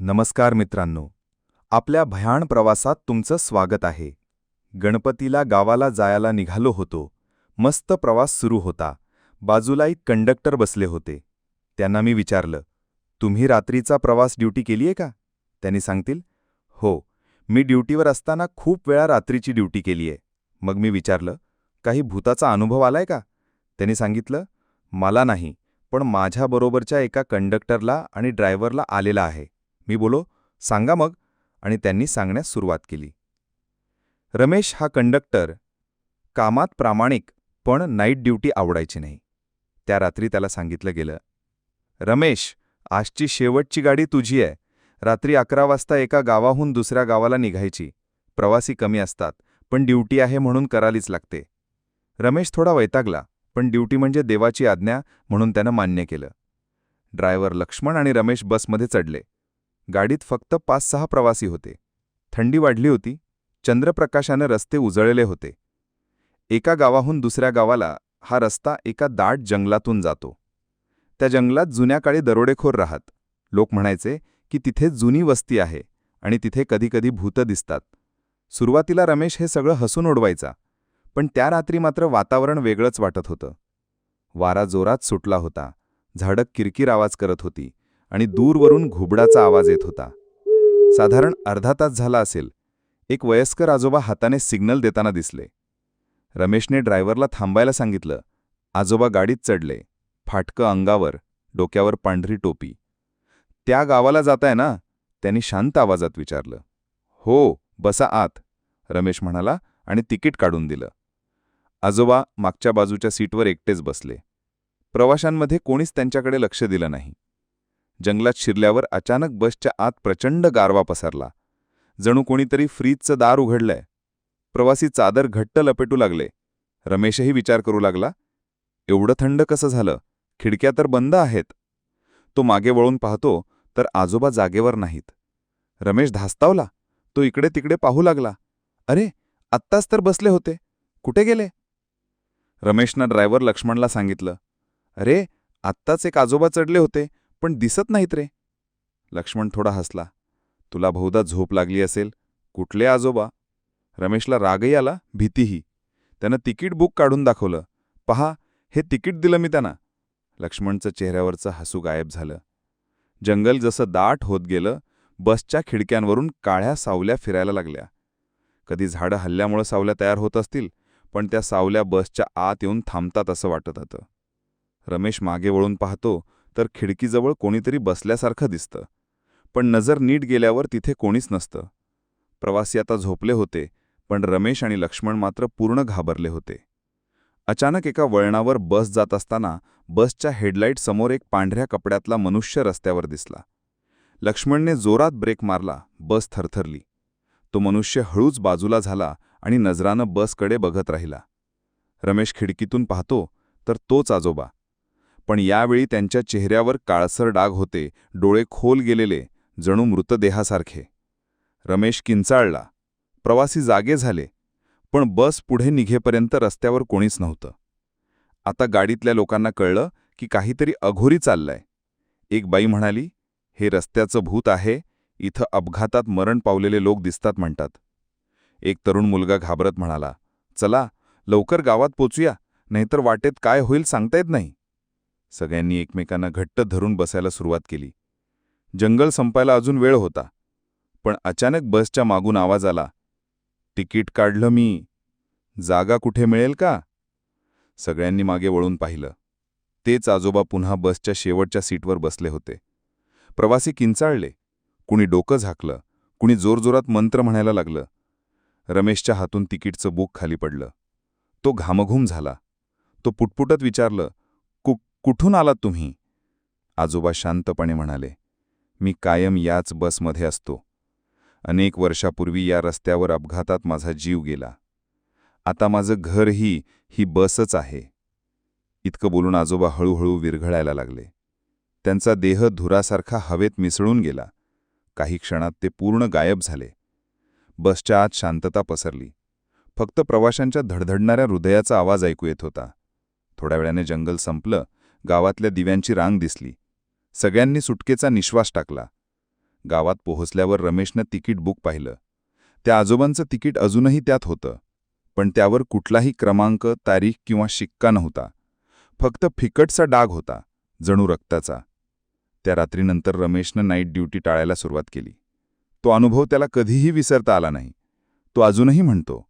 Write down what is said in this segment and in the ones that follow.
नमस्कार मित्रांनो. आपल्या भयाण प्रवासात तुमचं स्वागत आहे. गणपतीला गावाला जायला निघालो होतो. मस्त प्रवास सुरू होता. बाजूला एक कंडक्टर बसले होते. त्यांना मी विचारलं तुम्ही रात्रीचा प्रवास ड्युटी केलीये का? त्यांनी सांगतील हो मी ड्युटीवर असताना खूप वेळा रात्रीची ड्युटी केलीये. मग मी विचारलं काही भूताचा अनुभव आलाय का? त्यांनी सांगितलं मला नाही पण माझ्याबरोबरच्या एका कंडक्टरला आणि ड्रायव्हरला आलेला आहे. मी बोलो सांगा मग. आणि त्यांनी सांगण्यास सुरुवात केली. रमेश हा कंडक्टर. कामात प्रामाणिक पण नाईट ड्युटी आवडायची नाही. त्या रात्री त्याला सांगितलं गेलं रमेश आजची शेवटची गाडी तुझी आहे. रात्री अकरा वाजता एका गावाहून दुसऱ्या गावाला निघायची. प्रवासी कमी असतात पण ड्युटी आहे म्हणून करालीच लागते. रमेश थोडा वैतागला पण ड्युटी म्हणजे देवाची आज्ञा म्हणून त्यानं मान्य केलं. ड्रायव्हर लक्ष्मण आणि रमेश बसमध्ये चढले. गाडीत फक्त पाच सहा प्रवासी होते. थंडी वाढली होती. चंद्रप्रकाशानं रस्ते उजळले होते. एका गावाहून दुसऱ्या गावाला हा रस्ता एका दाट जंगलातून जातो. त्या जंगलात जुन्या काळी दरोडेखोर राहत. लोक म्हणायचे की तिथे जुनी वस्ती आहे आणि तिथे कधीकधी भूतं दिसतात. सुरुवातीला रमेश हे सगळं हसून ओढवायचा पण त्या रात्री मात्र वातावरण वेगळंच वाटत होतं. वारा जोरात सुटला होता. झाडं किरकिर आवाज करत होती. आणि दूरवरून घुबडाचा आवाज येत होता. साधारण अर्धा तास झाला असेल. एक वयस्कर आजोबा हाताने सिग्नल देताना दिसले. रमेशने ड्रायव्हरला थांबायला सांगितलं. आजोबा गाडीत चढले. फाटकं अंगावर डोक्यावर पांढरी टोपी. त्या गावाला जाताय ना? त्यांनी शांत आवाजात विचारलं. हो बसा आत. रमेश म्हणाला आणि तिकीट काढून दिलं. आजोबा मागच्या बाजूच्या सीटवर एकटेच बसले. प्रवाशांमध्ये कोणीच त्यांच्याकडे लक्ष दिलं नाही. जंगलात शिरल्यावर अचानक बसच्या आत प्रचंड गारवा पसरला. जणू कोणीतरी फ्रीजचं दार उघडलंय. प्रवासी चादर घट्ट लपेटू लागले. रमेशही विचार करू लागला एवढं थंड कसं झालं? खिडक्या तर बंद आहेत. तो मागे वळून पाहतो तर आजोबा जागेवर नाहीत. रमेश धास्तावला तो इकडे तिकडे पाहू लागला अरे आत्ताच तर बसले होते. कुठे गेले? रमेशनं ड्रायव्हर लक्ष्मणला सांगितलं अरे आत्ताच एक आजोबा चढले होते. पण दिसत नाहीत रे. लक्ष्मण थोडा हसला. तुला बहुधा झोप लागली असेल. कुठले आजोबा? रमेशला रागही आला भीतीही. त्यानं तिकीट बुक काढून दाखवलं. पहा हे तिकीट दिलं मी त्यांना. लक्ष्मणचं चेहऱ्यावरचं हसू गायब झालं. जंगल जसं दाट होत गेलं बसच्या खिडक्यांवरून काळ्या सावल्या फिरायला लागल्या. कधी झाडं हल्ल्यामुळं सावल्या तयार होत असतील पण त्या सावल्या बसच्या आत येऊन थांबतात असं वाटत होतं. रमेश मागे वळून पाहतो तर खिडकीजवळ कोणीतरी बसल्यासारखं दिसतं. पण नजर नीट गेल्यावर तिथे कोणीच नसतं. प्रवासी आता झोपले होते पण रमेश आणि लक्ष्मण मात्र पूर्ण घाबरले होते. अचानक एका वळणावर बस जात असताना बसच्या हेडलाईट समोर एक पांढऱ्या कपड्यातला मनुष्य रस्त्यावर दिसला. लक्ष्मणने जोरात ब्रेक मारला बस थरथरली. तो मनुष्य हळूच बाजूला झाला आणि नजरानं बसकडे बघत राहिला. रमेश खिडकीतून पाहतो तर तोच आजोबा. पण यावेळी त्यांच्या चेहऱ्यावर काळसर डाग होते डोळे खोल गेलेले जणू मृतदेहासारखे. रमेश किंचाळला. प्रवासी जागे झाले पण बस पुढे निघेपर्यंत रस्त्यावर कोणीच नव्हतं. आता गाडीतल्या लोकांना कळलं की काहीतरी अघोरी चाललंय. एक बाई म्हणाली हे रस्त्याचं भूत आहे इथं अपघातात मरण पावलेले लोक दिसतात म्हणतात. एक तरुण मुलगा घाबरत म्हणाला चला लवकर गावात पोचूया नाहीतर वाटेत काय होईल सांगता येत नाही. सगळ्यांनी एकमेकांना घट्ट धरून बसायला सुरुवात केली. जंगल संपायला अजून वेळ होता पण अचानक बसच्या मागून आवाज आला. तिकीट काढलं मी. जागा कुठे मिळेल का? सगळ्यांनी मागे वळून पाहिलं. तेच आजोबा पुन्हा बसच्या शेवटच्या सीटवर बसले होते. प्रवासी किंचाळले. कुणी डोकं झाकलं. कुणी जोरजोरात मंत्र म्हणायला लागलं. रमेशच्या हातून तिकीटचं बुक खाली पडलं. तो घामघूम झाला. तो पुटपुटत विचारलं कुठून आलात तुम्ही? आजोबा शांतपणे म्हणाले मी कायम याच बसमध्ये असतो. अनेक वर्षापूर्वी या रस्त्यावर अपघातात माझा जीव गेला. आता माझं घरही ही बसच आहे. इतकं बोलून आजोबा हळूहळू विरघळायला लागले. त्यांचा देह धुरासारखा हवेत मिसळून गेला. काही क्षणात ते पूर्ण गायब झाले. बसच्या आत शांतता पसरली. फक्त प्रवाशांच्या धडधडणाऱ्या हृदयाचा आवाज ऐकू येत होता. थोड्या वेळाने जंगल संपलं गावातल्या दिव्यांची रांग दिसली. सगळ्यांनी सुटकेचा निश्वास टाकला. गावात पोहोचल्यावर रमेशनं तिकीट बुक पाहिलं. त्या आजोबांचं तिकीट अजूनही त्यात होतं. पण त्यावर कुठलाही क्रमांक तारीख किंवा शिक्का नव्हता. फक्त फिकटचा डाग होता जणू रक्ताचा. त्या रात्रीनंतर रमेशनं नाईट ड्युटी टाळायला सुरुवात केली. तो अनुभव त्याला कधीही विसरता आला नाही. तो अजूनही म्हणतो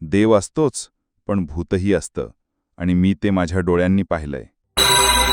देव असतोच पण भूतही असतं आणि मी ते माझ्या डोळ्यांनी पाहिलंय. you